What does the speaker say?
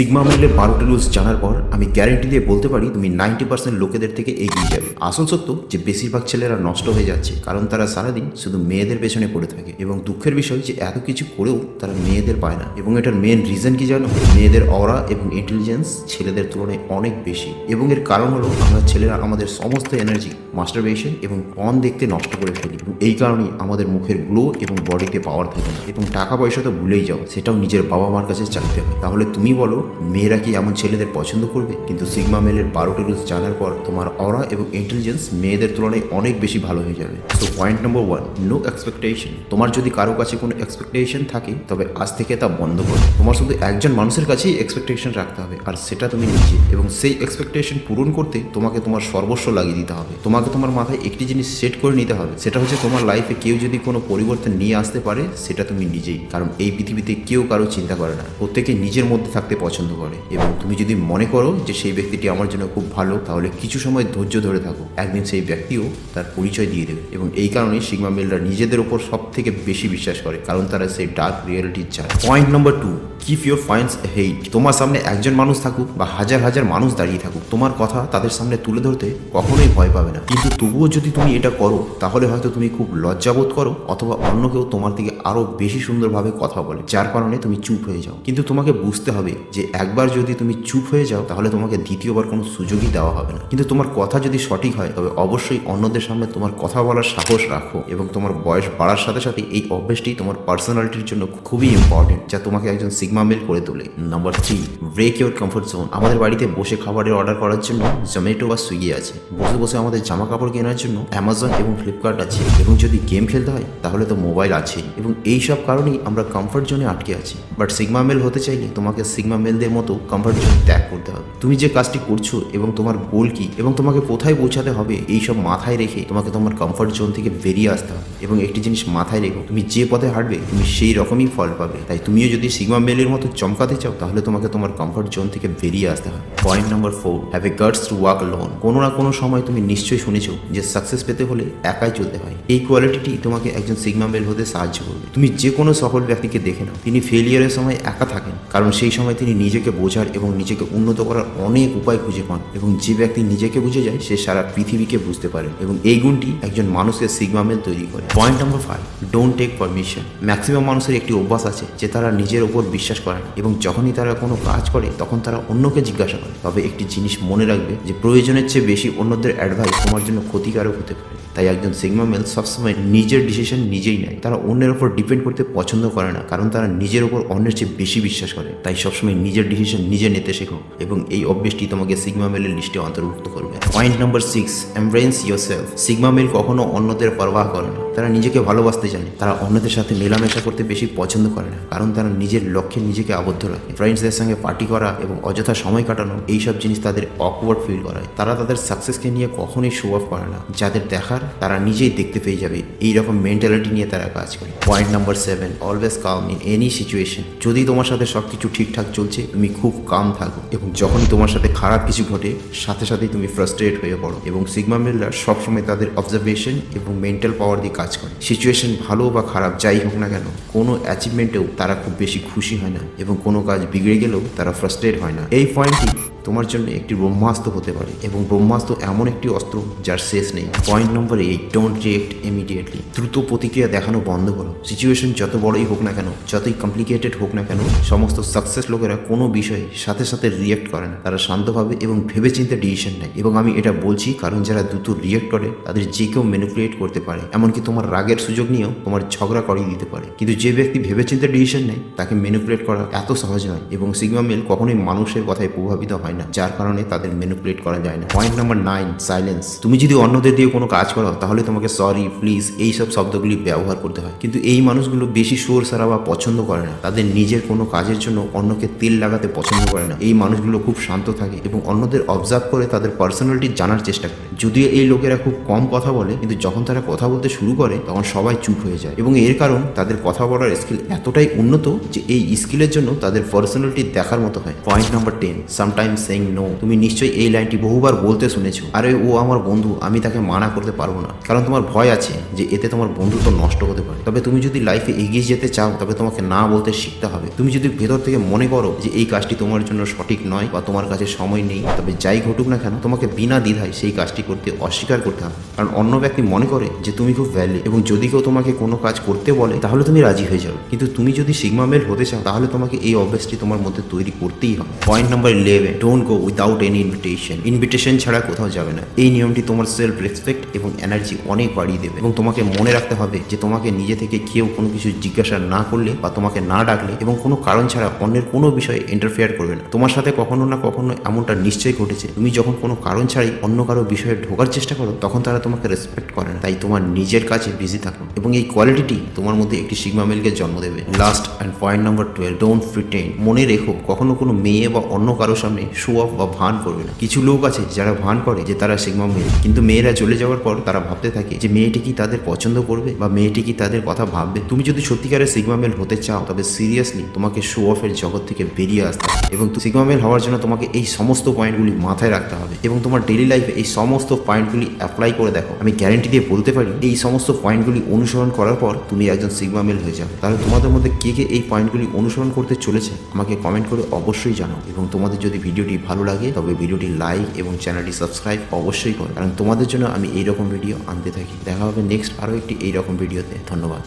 Sigma মেলের বারোটা rules জানার পর আমি গ্যারেন্টি দিয়ে বলতে পারি তুমি নাইনটি পার্সেন্ট লোকেদের থেকে এগিয়ে যাবে। আসল সত্য যে বেশিরভাগ ছেলেরা নষ্ট হয়ে যাচ্ছে, কারণ তারা সারাদিন শুধু মেয়েদের পেছনে পড়ে থাকে এবং দুঃখের বিষয় যে এত কিছু করেও তারা মেয়েদের পায় না। এবং এটার মেন রিজন কি জানো? মেয়েদের অরা এবং ইন্টেলিজেন্স ছেলেদের তুলনায় অনেক বেশি। এবং এর কারণ হলো আমরা ছেলেরা আমাদের সমস্ত এনার্জি মাস্টারবেশন এবং পন দেখতে নষ্ট করে ফেলি। এবং এই কারণেই আমাদের মুখের গ্লো এবং বডিতে পাওয়ার থাকে না। এবং টাকা পয়সা তো ভুলেই যাও, সেটাও নিজের বাবা মার কাছে চাইতে হয়। তাহলে তুমি বলো মেয়েরা কি এমন ছেলেদের পছন্দ করবে? কিন্তু সিগমা মেলের বারোটি রুলস জানার পর তোমার অরা এবং ইন্টেলিজেন্স মেয়েদের তুলনায় অনেক বেশি ভালো হয়ে যাবে। তো point number one no expectation তোমার যদি কারও কাছে কোনো এক্সপেকটেশন থাকে, তবে আজ থেকে তা বন্ধ করো। তোমার শুধু একজন মানুষের কাছেই এক্সপেকটেশন রাখতে হবে, আর সেটা তুমি নিজে। এবং সেই এক্সপেকটেশন পূরণ করতে তোমাকে তোমার সর্বস্ব লাগিয়ে দিতে হবে। তোমাকে তোমার মাথায় একটি জিনিস সেট করে নিতে হবে, সেটা হচ্ছে তোমার লাইফে কেউ যদি কোনো পরিবর্তন নিয়ে আসতে পারে, সেটা তুমি নিজেই। কারণ এই পৃথিবীতে কেউ কারও চিন্তা করে না। প্রত্যেকে নিজের মধ্যে থাকতে পছন্দ করে। এবং তুমি যদি মনে করো যে সেই ব্যক্তিটি আমার জন্য খুব ভালো, তাহলে কিছু সময় ধৈর্য ধরে থাকো। একদিন সেই ব্যক্তিও তার পরিচয় দিয়ে দেবে। এবং এই কারণে সিগমা মেলরা নিজেদের ওপর সব থেকে বেশি বিশ্বাস করে, কারণ তারা সেই ডার্ক রিয়েলিটি চায়। Point number two keep your fines hate তোমার সামনে একজন মানুষ থাকুক বা হাজার হাজার মানুষ দাঁড়িয়ে থাকুক, তোমার কথা তাদের সামনে তুলে ধরতে কখনোই ভয় পাবে না। কিন্তু তবুও যদি তুমি এটা করো, তাহলে হয়তো তুমি খুব লজ্জাবোধ করো অথবা অন্য কেউ তোমার দিকে আরও বেশি সুন্দরভাবে কথা বলে, যার কারণে তুমি চুপ হয়ে যাও। কিন্তু তোমাকে বুঝতে হবে যে একবার যদি তুমি চুপ হয়ে যাও, তাহলে তোমাকে দ্বিতীয়বার কোনো সুযোগই দেওয়া হবে না। কিন্তু তোমার কথা যদি সঠিক হয়, তবে অবশ্যই অন্যদের সামনে তোমার কথা বলার সাহস রাখো এবং তোমার বয়স বাড়ার সাথে সাথে এই অভ্যেসটি তোমার পার্সোনালিটির জন্য খুবই ইম্পর্টেন্ট যা তোমাকে একজন সিগমা মেল করে তোলে। Number three break your comfort zone আমাদের বাড়িতে বসে খাবারের অর্ডার করার জন্য জোম্যাটো বা সুইগি আছে। বসে বসে আমাদের জামা কাপড় কেনার জন্য অ্যামাজন এবং ফ্লিপকার্ট আছে। এবং যদি গেম খেলতে হয়, তাহলে তো মোবাইল আছেই। এবং এই সব কারণেই আমরা কমফোর্ট জোনে আটকে আছি। বাট সিগমা মেল হতে চাইলে তোমাকে সিগমা মেলদের মতো কমফোর্ট জোন ত্যাগ করতে হবে। তুমি যে কাজটি করছ এবং তোমার গোল কি এবং তোমাকে কোথায় পৌঁছাতে হবে, এই সব মাথায় রেখে তোমাকে তোমার কমফোর্ট জোন থেকে বেরিয়ে আসতে হবে। এবং একটি জিনিস মাথায় রেখো, তুমি যে পথে হাঁটবে, তুমি সেই রকমই ফল পাবে। তাই তুমিও যদি সিগমা মেলের মতো চমকাতে চাও, তাহলে তোমাকে তোমার কমফোর্ট জোন থেকে বেরিয়ে আসতে হয়। Point number four have a guts to walk lone কোনো না কোনো সময় তুমি নিশ্চয়ই শুনেছো যে সাকসেস পেতে হলে একাই চলতে হয়। এই কোয়ালিটিটি তোমাকে একজন সিগমা মেল হতে সাহায্য করবে। তুমি যে কোনো সফল ব্যক্তিকে দেখে নাও। তিনি ফেলিয়ারের সময় একা থাকেন, কারণ সেই সময় তিনি নিজেকে বোঝার এবং নিজেকে উন্নত করার অনেক উপায় খুঁজে পান। এবং যে ব্যক্তি নিজেকে বুঝে যায়, সে সারা পৃথিবীকে বুঝতে পারে। এবং এই গুণটি একজন মানুষকে সিগমা মেল তৈরি করে। Point number five don't take permission maximum মানুষের একটি অভ্যাস আছে যে তারা নিজের ওপর বিশ্বাস করে না এবং যখনই তারা কোনো কাজ করে, তখন তারা অন্যকে জিজ্ঞাসা করে। তবে একটি জিনিস মনে রাখবে যে, প্রয়োজনের চেয়ে বেশি অন্যদের অ্যাডভাইস তোমার জন্য ক্ষতিকারক হতে পারে। তাই একজন সিগমা মেল সবসময় নিজের ডিসিশন নিজেই নেয়। তারা অন্যের ওপর ডিপেন্ড করতে পছন্দ করে না, কারণ তারা নিজের ওপর অন্যের চেয়ে বেশি বিশ্বাস করে। তাই সবসময় নিজের ডিসিশন নিজে নিতে শেখো। এবং এই অভ্যেসটি তোমাকে সিগমা মেলের লিস্টে অন্তর্ভুক্ত করবে। Point number six embrace yourself sigma male কখনো অন্যদের পরবাহ করে না। তারা নিজেকে ভালোবাসতে জানে। তারা অন্যদের সাথে মেলামেশা করতে বেশি পছন্দ করে না, কারণ তারা নিজের লক্ষ্যে নিজেকে আবদ্ধ রাখে। ফ্রেন্ডসদের সঙ্গে পার্টি করা এবং অযথা সময় কাটানো, এইসব জিনিস তাদের অকওয়ার্ড ফিল করায়। তারা তাদের সাকসেসকে নিয়ে কখনোই শো অফ করে না। যাদের দেখার, তারা নিজেই দেখতে পেয়ে যাবে। এই রকম মেন্টালিটি নিয়ে তারা কাজ করে। Point number seven always calm in any situation যদি তোমার সাথে সব কিছু ঠিকঠাক চলছে, তুমি খুব কাম থাকো এবং যখনই তোমার সাথে খারাপ কিছু ঘটে, সাথে সাথেই তুমি ফ্রাস্ট্রেট হয়ে পড়ো এবং সিগমা মেলরা সবসময় তাদের অবজারভেশন এবং মেন্টাল পাওয়ার দিয়ে কাজ করে। সিচুয়েশন ভালো বা খারাপ, যাই হোক না কেন, কোনো অ্যাচিভমেন্টেও তারা খুব বেশি খুশি হয় না এবং কোনো কাজ বিগড়ে গেলেও তারা ফ্রাস্ট্রেট হয় না। এই পয়েন্টটি তোমার জন্য একটি ব্রহ্মাস্ত্র হতে পারে এবং ব্রহ্মাস্ত্র এমন একটি অস্ত্র যার শেষ নেই। Point number eight don't react immediately দ্রুত প্রতিক্রিয়া দেখানো বন্ধ করো। সিচুয়েশন যত বড়ই হোক না কেন, যতই কমপ্লিকেটেড হোক না কেন, সমস্ত সাকসেস লোকেরা কোনো বিষয়ে সাথে সাথে রিয়েক্ট করে না। তারা শান্তভাবে এবং ভেবেচিন্তে ডিসিশন নেয়। এবং আমি এটা বলছি কারণ যারা দ্রুত রিয়েক্ট করে, তাদের যে কেউ ম্যানিপুলেট করতে পারে। এমনকি তোমার রাগের সুযোগ নিয়েও তোমার ঝগড়া করিয়ে দিতে পারে। কিন্তু যে ব্যক্তি ভেবেচিন্তে ডিসিশন নেয়, তাকে ম্যানিপুলেট করা এত সহজ নয় এবং সিগমা মেল কখনোই মানুষের কথায় প্রভাবিত হয় না, যার কারণে তাদের ম্যানিপুলেট করা যায় না। পয়েন্ট নাম্বার নাইন সাইলেন্স তুমি যদি অন্যদের দিয়ে কোনো কাজ করো তাহলে তোমাকে সরি প্লিজ এই সব শব্দগুলি ব্যবহার করতে হয়। কিন্তু এই মানুষগুলো বেশি সোর, সারা বা পছন্দ করে না। তাদের নিজের কোনো কাজের জন্য অন্যকে তেল লাগাতে পছন্দ করে না। এই মানুষগুলো খুব শান্ত থাকে এবং অন্যদের অবজার্ভ করে তাদের পার্সোনালিটি জানার চেষ্টা করে। যদিও এই লোকেরা খুব কম কথা বলে, কিন্তু যখন তারা কথা বলতে শুরু করে, তখন সবাই চুপ হয়ে যায়। এবং এর কারণ, তাদের কথা বলার স্কিল এতটাই উন্নত যে এই স্কিলের জন্য তাদের পার্সোনালিটি দেখার মতো হয়। Point number ten sometime saying no তুমি নিশ্চয়ই এই লাইনটি বহুবার বলতে শুনেছো। আরে, ও আমার বন্ধু, আমি তাকে মানা করতে পারব না। কারণ তোমার ভয় আছে যে এতে তোমার বন্ধুত্ব নষ্ট হতে পারে। তবে তুমি যদি লাইফে এগিয়ে যেতে চাও, তবে তোমাকে না বলতে শিখতে হবে। তুমি যদি ভেতর থেকে মনে করো যে এই কাজটি তোমার জন্য সঠিক নয় বা তোমার কাছে সময় নেই, তবে যাই ঘটুক না কেন, তোমাকে বিনা দ্বিধায় সেই কাজটি করতে অস্বীকার করতে হবে। কারণ অন্য ব্যক্তি মনে করে যে তুমি খুব ভ্যালি এবং যদি কেউ তোমাকে কোনো কাজ করতে বলে, তাহলে তুমি রাজি হয়ে যাবে। কিন্তু তুমি যদি সিগমা মেল হতে চাও তাহলে তোমাকে এই অভ্যাসটি তোমার মধ্যে তৈরি করতেই হবে। Point number eleven don't go without any invitation invitation ছাড়া কোথাও যাবে না। এই নিয়মটি তোমার সেলফ রেসপেক্ট এবং এনার্জি অনেক বাড়িয়ে দেবে। এবং তোমাকে মনে রাখতে হবে যে তোমাকে নিজে থেকে কেউ কোনো কিছু জিজ্ঞাসা না করলে বা তোমাকে না ডাকলে এবং কোনো কারণ ছাড়া অন্যের কোনো বিষয়ে ইন্টারফেয়ার করবে না। তোমার সাথে কখনো না কখনো এমনটা নিশ্চয়ই ঘটেছে। তুমি যখন কোনো কারণ ছাড়াই অন্য কারও বিষয়ে ঢোকার চেষ্টা করো, তখন তারা তোমাকে রেসপেক্ট করে না। তাই তোমার নিজের কাছে বিজি থাকুন এবং এই কোয়ালিটিটি তোমার মধ্যে একটি সিগমা মেলকে জন্ম দেবে। Last and point number twelve don't pretend মনে রেখো, কখনো কোনো মেয়ে বা অন্য কারোর সামনে শো অফ বা ভান করবে না। কিছু লোক আছে যারা ভান করে যে তারা সিগমা মেল কিন্তু মেয়েরা চলে যাওয়ার পর তারা ভাবতে থাকে যে মেয়েটি কি তাদের পছন্দ করবে বা মেয়েটি কি তাদের কথা ভাববে? তুমি যদি সত্যিকারের সিগমা মেল হতে চাও, তবে সিরিয়াসলি তোমাকে শো অফের জগৎ থেকে বেরিয়ে আসতে হবে। এবং সিগমা মেল হওয়ার জন্য তোমাকে এই সমস্ত পয়েন্টগুলি মাথায় রাখতে হবে। এবং তোমার ডেলি লাইফে এই সমস্ত পয়েন্টগুলি অ্যাপ্লাই করে দেখো। আমি গ্যারেন্টি দিয়ে বলতে পারি, এই সমস্ত পয়েন্টগুলি অনুসরণ করার পর তুমি একজন সিগমা মেল হয়ে যাবে। তাহলে তোমাদের মধ্যে কে কে এই পয়েন্টগুলি অনুসরণ করতে চলেছে, আমাকে কমেন্ট করে অবশ্যই জানাও। এবং তোমাদের যদি ভিডিওটি ভালো লাগে, তবে ভিডিওটি লাইক এবং চ্যানেলটি সাবস্ক্রাইব অবশ্যই করো। কারণ তোমাদের জন্য আমি এইরকম ভিডিও আনতে থাকি। দেখা হবে নেক্সট আরও একটি এইরকম ভিডিওতে ধন্যবাদ।